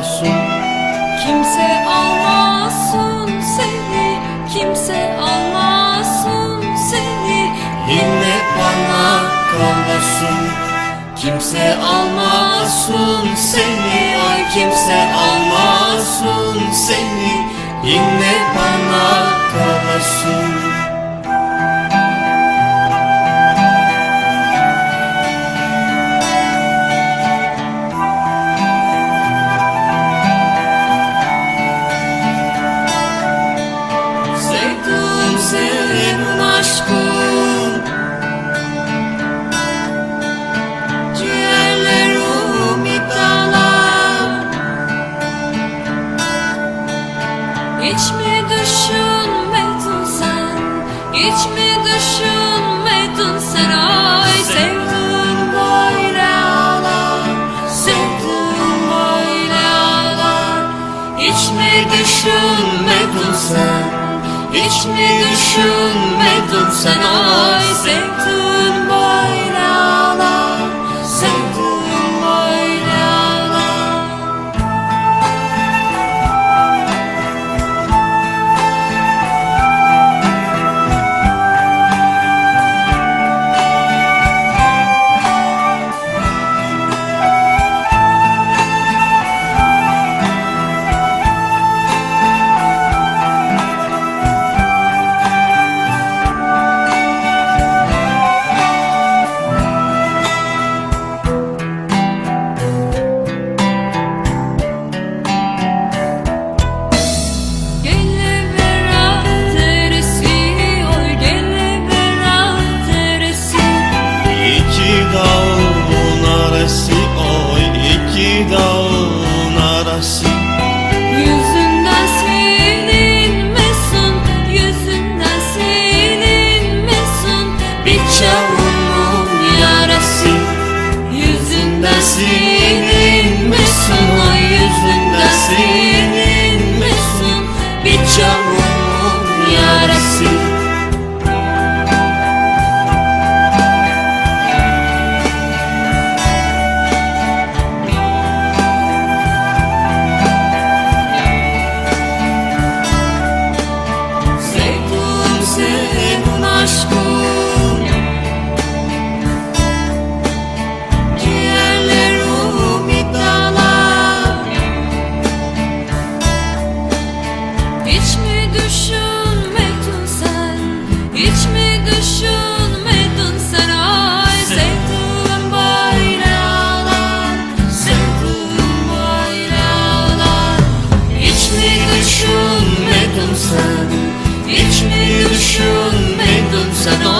almasın Kimse almasın seni Kimse almasın seni. Yine bana kalmasın. Kimse almasın seni Ay kimse almasın seni. Yine bana kalmasın. düşünmedin sen Hiç mi düşünmedin sen? Ay Sevdin böyle ağlar Sevdin böyle ağlar. Hiç mi düşünmedin sen Hiç mi düşünmedin sen? Ay Sevdin böyle ağlar. acusador.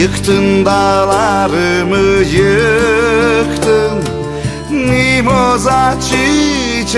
Yıktın dağlarımı yıktın. Mimoza çiçeğimsin.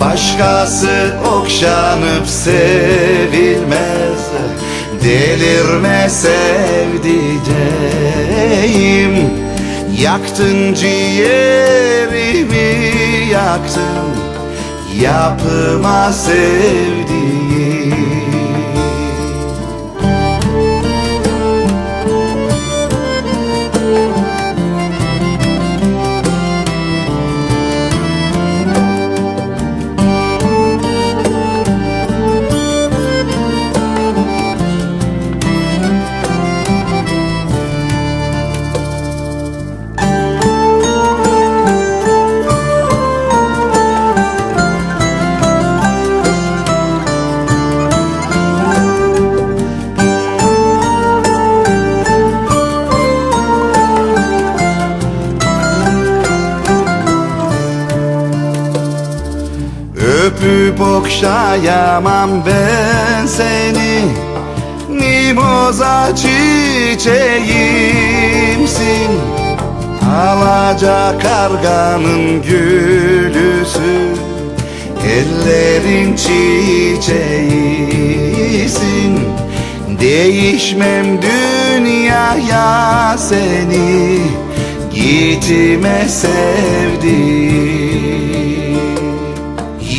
Başkası okşanıp sevilmez. Delirme sevdiceğim. Yaktın ciğerimi yaktın. Yapma sevdiğim Öpüp okşayamam ben seni. Mimoza çiçeğimsin. Alaca karganın gülüsü. Ellerin çiçeğisin. Değişmem dünyaya seni. Gitme sevdiğim